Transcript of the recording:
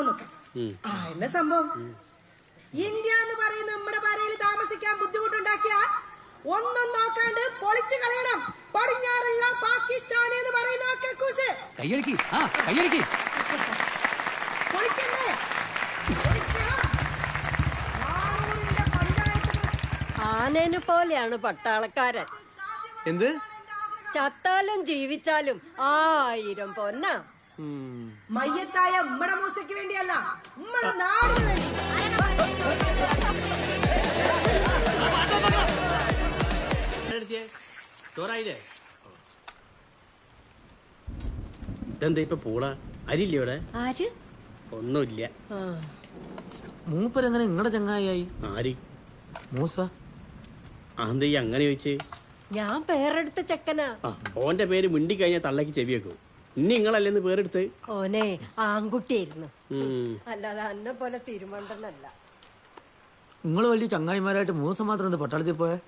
എന്നൊക്കെ ആ എന്ന സംഭവം? ഇന്ത്യ എന്ന് പറയുന്ന നമ്മുടെ പാരയിൽ താമസിക്കാൻ ബുദ്ധിമുട്ടുണ്ടാക്കിയ ഒന്നും നോക്കാണ്ട് പൊളിച്ചു കളയണം. പടിഞ്ഞാറുള്ള പാകിസ്ഥാൻ എന്ന് പറയുന്ന കക്കൂസ്. കയ്യടിക്ക് ആ കയ്യടിക്ക് പൊളിക്കണ്ടേ? പൊളിക്കണം. നാനൂറിന്റെ ആനേനെ പോലെയാണ് പട്ടാളക്കാരൻ. എന്ത്? ചത്താലും ജീവിച്ചാലും ആയിരം പൊന്ന. മയ്യത്തായ ഉമ്മടെ മൂസയ്ക്ക് വേണ്ടിയല്ല ഉമ്മടെ നാടിന് വേണ്ടി. ചോറായില്ലേ? ഇതെന്താ ഇപ്പൊ പൂള? അരിയില്ലേ ഇവിടെ? ആര്? ഒന്നുമില്ല. മൂപ്പരെങ്ങനെ നിങ്ങളുടെ ചങ്ങായി ആര്? മൂസ? അതെന്താ ഈ അങ്ങനെ ചോദിച്ചേ? ഞാൻ പേരെടുത്ത ചെക്കനാ. ആ ഓന്റെ പേര് മിണ്ടി കഴിഞ്ഞാൽ തള്ളക്ക് ചെവി വെക്കും. നിങ്ങളല്ലെന്ന് പേരെടുത്ത്? ഓനെ ആൺകുട്ടിയായിരുന്നു. അല്ലാതെ അന്നെ പോലെ തിരുമണ്ടനല്ല. നിങ്ങൾ വലിയ ചങ്ങായിമാരായിട്ട് മൂന്ന് മാത്രം പട്ടാളത്തിൽ പോയെ?